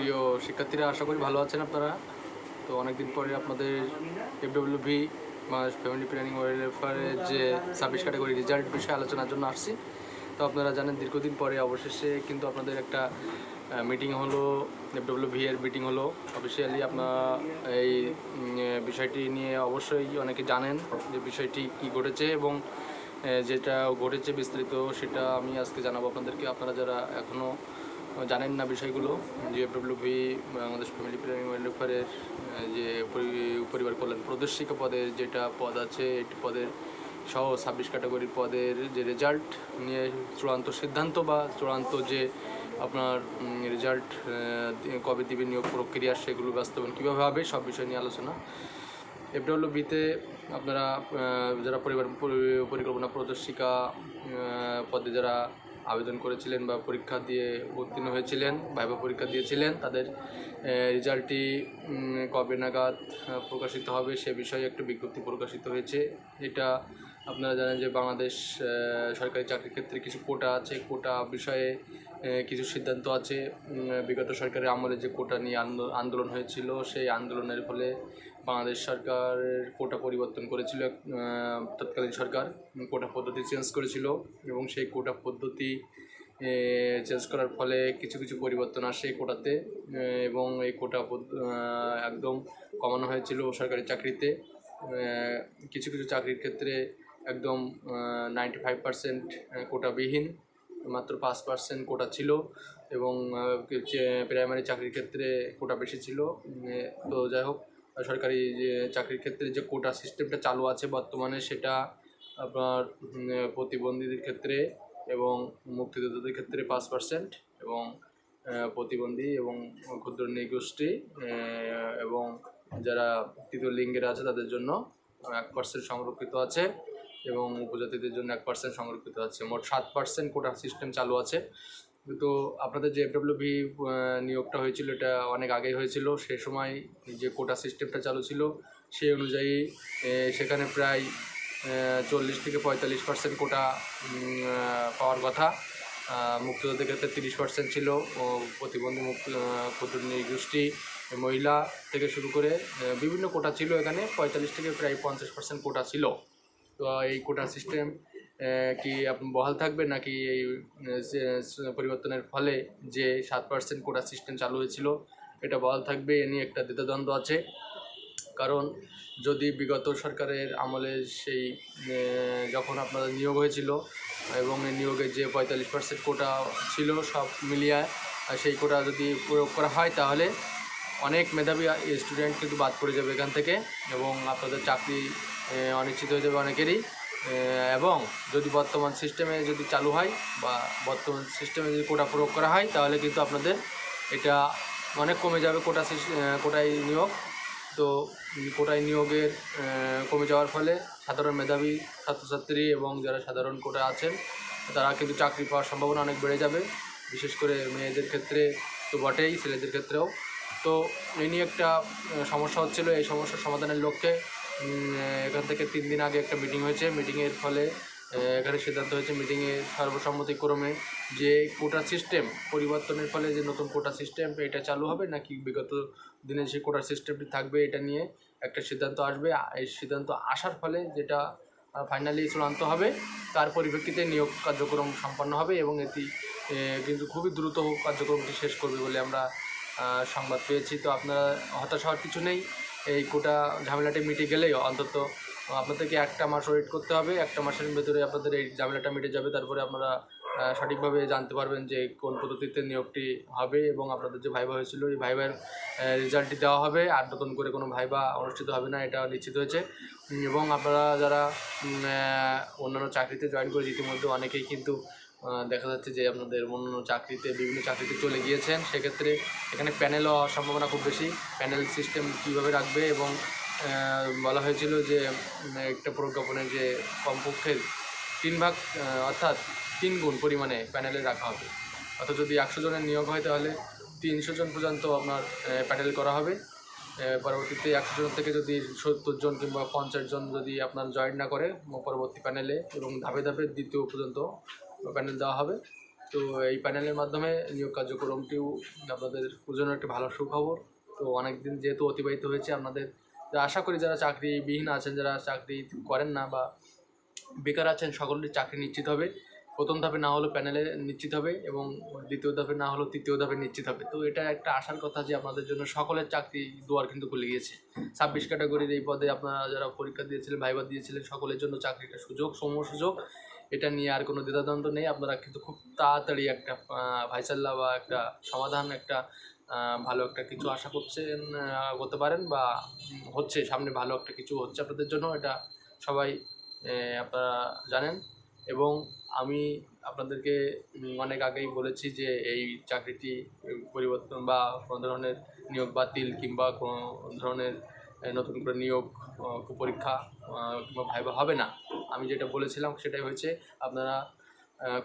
প্রিয় শিক্ষার্থীরা, আশা করি ভালো আছেন আপনারা। তো অনেকদিন পরে আপনাদের এফডব্লিউ ভি ফ্যামিলি প্ল্যানিং ওয়েলফেয়ারের যে ছাব্বিশ ক্যাটাগরি রেজাল্ট বিষয়ে আলোচনার জন্য আসছি। তো আপনারা জানেন, দীর্ঘদিন পরে অবশেষে কিন্তু আপনাদের একটা মিটিং হলো এফডব্লিউ ভি এর মিটিং হলো। অফিসিয়ালি আপনারা এই বিষয়টি নিয়ে অবশ্যই অনেকে জানেন যে বিষয়টি কি ঘটেছে এবং যেটা ঘটেছে বিস্তারিত সেটা আমি আজকে জানাব আপনাদেরকে। আপনারা যারা এখনও জানেন না বিষয়গুলো। যে এফডব্লিউপি বাংলাদেশ ফ্যামিলি প্ল্যানিং ওয়েলফেয়ারের যে পরিবার কল্যাণ প্রদর্শিকা পদের যেটা পদ আছে, এটি পদের সহ ছাব্বিশ ক্যাটাগরির পদের যে রেজাল্ট নিয়ে চূড়ান্ত সিদ্ধান্ত বা চূড়ান্ত যে আপনার রেজাল্ট কবে দিবে, নিয়োগ প্রক্রিয়া সেগুলো বাস্তবায়ন কীভাবে হবে, সব বিষয় নিয়ে আলোচনা। এফডব্লিউবিতে আপনারা যারা পরিবার, পরি- পরিকল্পনা প্রদর্শিকা পদে যারা আবেদন করেছিলেন বা পরীক্ষা দিয়ে উত্তীর্ণ হয়েছিলেন ভাইবা পরীক্ষা দিয়েছিলেন, তাদের রেজাল্টটি কবে নাগাদ প্রকাশিত হবে সে বিষয়ে একটা বিজ্ঞপ্তি প্রকাশিত হয়েছে। এটা আপনারা জানেন যে বাংলাদেশ সরকারি চাকরির ক্ষেত্রে কিছু কোটা আছে, কোটা বিষয়ে কিছু সিদ্ধান্ত আছে। বিগত সরকারের আমলে যে কোটা নিয়ে আন্দো- আন্দোলন হয়েছিল, সেই আন্দোলনের ফলে বাংলাদেশ সরকারের কোটা পরিবর্তন করেছিল তৎকালীন সরকার কোটা পদ্ধতি চেঞ্জ করেছিল, এবং সেই কোটা পদ্ধতি চেঞ্জ করার ফলে কিছু কিছু পরিবর্তন আসে কোটাতে এবং এই কোটা একদম কমানো হয়েছিল সরকারি চাকরিতে কিছু কিছু চাকরির ক্ষেত্রে একদম নাইনটি ফাইভ পার্সেন্ট কোটাবিহীন, মাত্র পাঁচ পার্সেন্ট কোটা ছিল, এবং প্রাইমারি চাকরির ক্ষেত্রে কোটা বেশি ছিল তো যাই হোক সরকারি যে চাকরির ক্ষেত্রে যে কোটা সিস্টেমটা চালু আছে বর্তমানে সেটা আপনার প্রতিবন্ধীদের ক্ষেত্রে এবং মুক্তিযোদ্ধাদের ক্ষেত্রে পাঁচ পার্সেন্ট এবং প্রতিবন্ধী এবং ক্ষুদ্র নৃগোষ্ঠী এবং যারা তৃতীয় লিঙ্গের আছে তাদের জন্য এক পার্সেন্ট সংরক্ষিত আছে এবং উপজাতিদের জন্য এক পার্সেন্ট সংরক্ষিত আছে। মোট সাত পার্সেন্ট কোটা সিস্টেম চালু আছে। তো আপনাদের যে এফডব্লিউবি নিয়োগটা হয়েছিল এটা অনেক আগেই হয়েছিল। সে সময় যে কোটা সিস্টেমটা চালু ছিল সেই অনুযায়ী সেখানে প্রায় চল্লিশ থেকে পঁয়তাল্লিশ পার্সেন্ট কোটা পাওয়ার কথা। আহ, মুক্তিযোদ্ধাদের ক্ষেত্রে তিরিশ পার্সেন্ট ছিল। ও প্রতিবন্ধী মুক্ত ক্ষুদ্র নৃগোষ্ঠী মহিলা থেকে শুরু করে বিভিন্ন কোটা ছিল এখানে। পঁয়তাল্লিশ থেকে প্রায় পঞ্চাশ পার্সেন্ট কোটা ছিল। তো এই কোটা সিস্টেম কি আপনি বহাল থাকবে নাকি এই পরিবর্তনের ফলে যে সাত পার্সেন্ট কোটা সিস্টেম চালু হয়েছিল, এটা বহাল থাকবে? এ নিয়ে একটা দ্বিধাদ্বন্দ্ব আছে। কারণ যদি বিগত সরকারের আমলে সেই যখন আপনাদের নিয়োগ হয়েছিল এবং এই নিয়োগের যে পঁয়তাল্লিশ পার্সেন্ট কোটা ছিল সব মিলিয়ে সেই কোটা যদি প্রয়োগ করা হয়, তাহলে অনেক মেধাবী স্টুডেন্ট কিন্তু বাদ পড়ে যাবে এখান থেকে এবং আপনাদের চাকরি অনিশ্চিত হয়ে যাবে অনেকেরই। এবং যদি বর্তমান সিস্টেমে যদি চালু হয় বা বর্তমান সিস্টেমে যদি কোটা প্রয়োগ করা হয়, তাহলে কিন্তু আপনাদের এটা অনেক কমে যাবে কোটা কোটায় নিয়োগ। তো কোটায় নিয়োগের কমে যাওয়ার ফলে সাধারণ মেধাবী ছাত্রছাত্রী এবং যারা সাধারণ কোটা আছেন, তারা কিন্তু চাকরি পাওয়ার সম্ভাবনা অনেক বেড়ে যাবে। বিশেষ করে মেয়েদের ক্ষেত্রে তো বটেই, ছেলেদের ক্ষেত্রেও। তো এই নিয়ে একটা সমস্যা হচ্ছিল। এই সমস্যার সমাধানের লক্ষ্যে এখান থেকে তিন দিন আগে একটা মিটিং হয়েছে। মিটিংয়ের ফলে এখানে সিদ্ধান্ত হয়েছে মিটিংয়ে সর্বসম্মতিক্রমে যে কোটা সিস্টেম পরিবর্তনের ফলে যে নতুন কোটা সিস্টেম এটা চালু হবে নাকি বিগত দিনে যে কোটা সিস্টেমটি থাকবে, এটা নিয়ে একটা সিদ্ধান্ত আসবে। এই সিদ্ধান্ত আসার ফলে যেটা ফাইনালি চূড়ান্ত হবে, তার পরিপ্রেক্ষিতে নিয়োগ কার্যক্রম সম্পন্ন হবে এবং এটি কিন্তু খুবই দ্রুত কার্যক্রমটি শেষ করবে বলে আমরা সংবাদ পেয়েছি। তো আপনারা হতাশ হওয়ার কিছু নেই। এই কোটা ঝামেলাটি মিটে গেলেই অন্তত আপনাদেরকে একটা মাস ওয়েট করতে হবে, একটা মাসের ভেতরে আপনাদের এই ঝামেলাটা মিটে যাবে। তারপরে আপনারা সঠিকভাবে জানতে পারবেন যে কোন পদ্ধতিতে নিয়োগটি হবে এবং আপনাদের যে ভাইবা হয়েছিল, এই ভাইবার রেজাল্টটি দেওয়া হবে আর নতুন করে কোনো ভাইবা অনুষ্ঠিত হবে না, এটা নিশ্চিত হয়েছে। এবং আপনারা যারা অন্যান্য চাকরিতে জয়েন করেছে ইতিমধ্যে অনেকেই কিন্তু দেখা যাচ্ছে যে আপনাদের অন্য চাকরিতে, বিভিন্ন চাকরিতে চলে গিয়েছেন, সেক্ষেত্রে এখানে প্যানেল হওয়ার সম্ভাবনা খুব বেশি। প্যানেল সিস্টেম কীভাবে রাখবে এবং বলা হয়েছিল যে একটা প্রজ্ঞাপনের যে কমপক্ষে তিন ভাগ অর্থাৎ তিন গুণ পরিমাণে প্যানেলে রাখা হবে। অর্থাৎ যদি একশো জনের নিয়োগ হয় তাহলে তিনশো জন পর্যন্ত আপনার প্যানেল করা হবে। পরবর্তীতে একশো জন থেকে যদি সত্তর জন কিংবা পঞ্চাশ জন যদি আপনার জয়েন না করে, পরবর্তী প্যানেলে এবং ধাপে ধাপে দ্বিতীয় পর্যন্ত প্যানেল দেওয়া হবে। তো এই প্যানেলের মাধ্যমে নিয়োগ কার্যক্রমটিও আপনাদের জন্য একটি ভালো সুখবর। তো অনেক দিন যেহেতু অতিবাহিত হয়েছে আপনাদের আশা করি যারা চাকরিবিহীন আছেন, যারা চাকরি করেন না বা বেকার আছেন সকলের চাকরি নিশ্চিত হবে। প্রথম ধাপে না হলেও প্যানেলে নিশ্চিত হবে এবং দ্বিতীয় ধাপে না হলেও তৃতীয় ধাপে নিশ্চিত হবে। তো এটা একটা আশার কথা যে আপনাদের জন্য সকলের চাকরি দুয়ার কিন্তু খুলে গিয়েছে। ছাব্বিশ ক্যাটাগরির এই পদে আপনারা যারা পরীক্ষা দিয়েছিলেন, ভাইবা দিয়েছিলেন, সকলের জন্য চাকরির সুযোগ সম সুযোগ। এটা নিয়ে আর কোনো দ্বিধাদ্বন্দ্ব নেই। আপনারা কিন্তু খুব তাড়াতাড়ি একটা ভাইসাল্লা বা একটা সমাধান, একটা ভালো একটা কিছু আশা করছেন করতে পারেন বা হচ্ছে, সামনে ভালো একটা কিছু হচ্ছে আপনাদের জন্য, এটা সবাই আপনারা জানেন। এবং আমি আপনাদেরকে অনেক আগেই বলেছি যে এই চাকরিটি পরিবর্তন বা কোনো ধরনের নিয়োগ বাতিল কিংবা কোনো ধরনের নতুন করে নিয়োগ পরীক্ষা কিংবা ভাইবা হবে না। আমি যেটা বলেছিলাম, সেটাই হয়েছে। আপনারা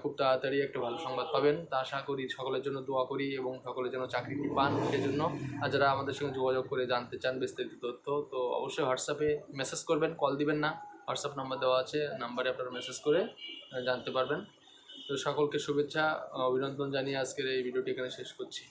খুব তাড়াতাড়ি একটা ভালো সংবাদ পাবেন। তা আশা করি সকলের জন্য দোয়া করি এবং সকলের জন্য চাকরিটি পান সেজন্য। আর যারা আমাদের সঙ্গে যোগাযোগ করে জানতে চান বিস্তারিত তথ্য, তো অবশ্যই হোয়াটসঅ্যাপে মেসেজ করবেন কল দিবেন না। হোয়াটসঅ্যাপ নাম্বার দেওয়া আছে নাম্বারে আপনারা মেসেজ করে জানতে পারবেন। তো সকলকে শুভেচ্ছা, অভিনন্দন জানিয়ে আজকের এই ভিডিওটি এখানে শেষ করছি।